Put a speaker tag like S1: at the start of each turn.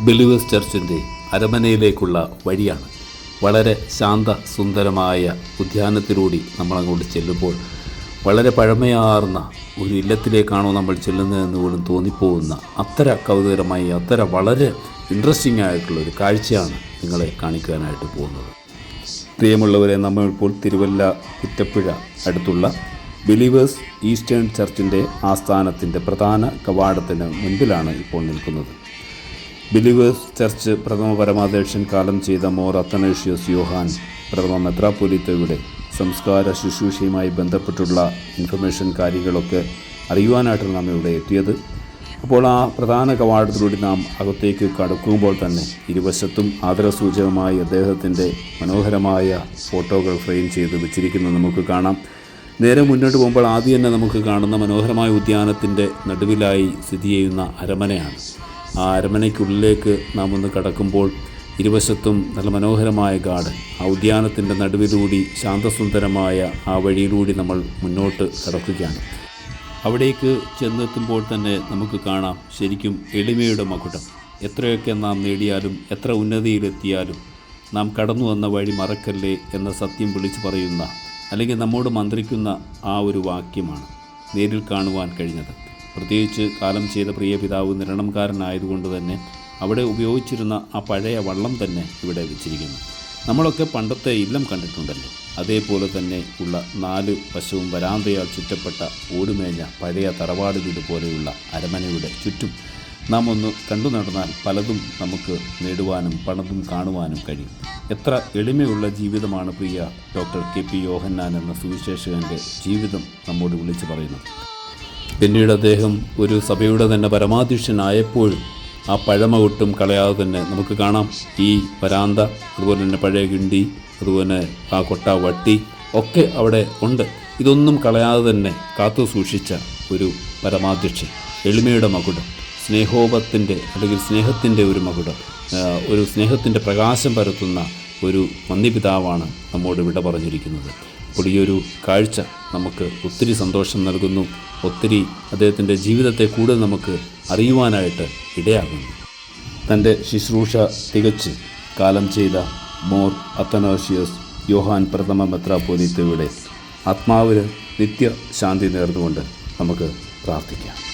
S1: Believers ചർച്ചിന്റെ അരമനയിലേക്കുള്ള വഴിയാണ്. വളരെ ശാന്ത സുന്ദരമായ ഉദ്യാനത്തിലൂടെ നമ്മളങ്ങോട്ട് ചെല്ലുമ്പോൾ വളരെ പഴമയാർന്ന ഒരു ഇല്ലത്തിലേക്കാണോ നമ്മൾ ചെല്ലുന്നതെന്ന് പോലും തോന്നിപ്പോകുന്ന അത്ര കൗതുകരമായി അത്ര വളരെ ഇൻട്രസ്റ്റിംഗ് ആയിട്ടുള്ള ഒരു കാഴ്ചയാണ് നിങ്ങളെ കാണിക്കാനായിട്ട് പോകുന്നത്. പ്രിയമുള്ളവരെ നമ്മളിപ്പോൾ തിരുവല്ല കുറ്റപ്പുഴ അടുത്തുള്ള ബിലീവേഴ്സ് ഈസ്റ്റേൺ ചർച്ചിന്റെ ആസ്ഥാനത്തിന്റെ പ്രധാന കവാടത്തിന് മുൻപിലാണ് ഇപ്പോൾ നിൽക്കുന്നത്. ബിലീവേഴ്സ് ചർച്ച് പ്രഥമ പരമാധ്യക്ഷൻ കാലം ചെയ്ത മോർ അത്തനേഷ്യസ് യോഹാൻ പ്രഥമ മെത്രാപ്പൊലിത്തയുടെ സംസ്കാര ശുശ്രൂഷയുമായി ബന്ധപ്പെട്ടുള്ള ഇൻഫർമേഷൻ കാര്യങ്ങളൊക്കെ അറിയുവാനായിട്ടാണ് നാം ഇവിടെ എത്തിയത്. അപ്പോൾ ആ പ്രധാന കവാടത്തിലൂടെ നാം അകത്തേക്ക് കടക്കുമ്പോൾ തന്നെ ഇരുവശത്തും ആദരസൂചകമായി അദ്ദേഹത്തിന്റെ മനോഹരമായ ഫോട്ടോകൾ ഫ്രെയിം ചെയ്ത് വെച്ചിരിക്കുന്നത് നമുക്ക് കാണാം. നേരെ മുന്നോട്ട് പോകുമ്പോൾ ആദ്യം തന്നെ നമുക്ക് കാണുന്ന മനോഹരമായ ഉദ്യാനത്തിന്റെ നടുവിലായി സ്ഥിതി ചെയ്യുന്ന അരമനയാണ്. ആ അരമനയ്ക്കുള്ളിലേക്ക് നാം ഒന്ന് കടക്കുമ്പോൾ ഇരുവശത്തും നല്ല മനോഹരമായ ഗാർഡൻ. ആ ഉദ്യാനത്തിന്റെ നടുവിലൂടി ശാന്തസുന്ദരമായ ആ വഴിയിലൂടി നമ്മൾ മുന്നോട്ട് കടക്കുകയാണ്. അവിടേക്ക് ചെന്നെത്തുമ്പോൾ തന്നെ നമുക്ക് കാണാം ശരിക്കും എളിമയുടെ മകുടം. എത്രയൊക്കെ നാം നേടിയാലും എത്ര ഉന്നതിയിലെത്തിയാലും നാം കടന്നു വന്ന വഴി മറക്കല്ലേ എന്ന സത്യം വിളിച്ചു പറയുന്ന അല്ലെങ്കിൽ നമ്മോട് മന്ത്രിക്കുന്ന ആ ഒരു വാക്യമാണ് നേരിൽ കാണുവാൻ കഴിഞ്ഞത്. പ്രത്യേകിച്ച് കാലം ചെയ്ത പ്രിയ പിതാവ് നിരണംകാരനായതുകൊണ്ട് തന്നെ അവിടെ ഉപയോഗിച്ചിരുന്ന ആ പഴയ വള്ളം തന്നെ ഇവിടെ വെച്ചിരിക്കുന്നു. നമ്മളൊക്കെ പണ്ടത്തെ ഇല്ലം കണ്ടിട്ടുണ്ടല്ലോ. അതേപോലെ തന്നെ ഉള്ള നാല് വശവും വരാന്തയാൽ ചുറ്റപ്പെട്ട ഓടുമേഞ്ഞ പഴയ തറവാട് വീട് പോലെയുള്ള അരമനയുടെ ചുറ്റും നാം ഒന്ന് കണ്ടു നടന്നാൽ പലതും നമുക്ക് നേടുവാനും പണതും കാണുവാനും കഴിയും. എത്ര എളിമയുള്ള ജീവിതമാണ് പ്രിയ ഡോക്ടർ കെ പി യോഹന്നാൻ എന്ന സുവിശേഷകന്റെ ജീവിതം നമ്മോട് വിളിച്ചു പറയുന്നത്. പിന്നീട് അദ്ദേഹം ഒരു സഭയുടെ തന്നെ പരമാധ്യക്ഷനായപ്പോഴും ആ പഴമ ഒട്ടും കളയാതെ തന്നെ നമുക്ക് കാണാം. ഈ വരാന്ത അതുപോലെ തന്നെ പഴയ കിണ്ടി അതുപോലെ ആ കൊട്ട വട്ടി ഒക്കെ അവിടെ ഉണ്ട്. ഇതൊന്നും കളയാതെ തന്നെ കാത്തു സൂക്ഷിച്ച ഒരു പരമാധ്യക്ഷൻ എളിമയുടെ മകുടം സ്നേഹോപത്തിന്റെ അല്ലെങ്കിൽ സ്നേഹത്തിന്റെ ഒരു മകുടം ഒരു സ്നേഹത്തിന്റെ പ്രകാശം പരത്തുന്ന ഒരു മന്ദിപിതാവാണ് നമ്മോട് വിട പറഞ്ഞിരിക്കുന്നത്. അപ്പോൾ ഒരു കാഴ്ച നമുക്ക് ഒത്തിരി സന്തോഷം നൽകുന്നു. ഒത്തിരി അദ്ദേഹത്തിന്റെ ജീവിതത്തെ കൂടുതൽ നമുക്ക് അറിയുവാനായിട്ട് ഇടയാകുന്നു. തന്റെ ശുശ്രൂഷ തികച്ച് കാലം ചെയ്ത മോർ അത്തനോഷ്യസ് യോഹാൻ പ്രഥമ മെത്രാപോലീത്തയുടെ ആത്മാവിന് നിത്യശാന്തി നേർന്നുകൊണ്ട് നമുക്ക് പ്രാർത്ഥിക്കാം.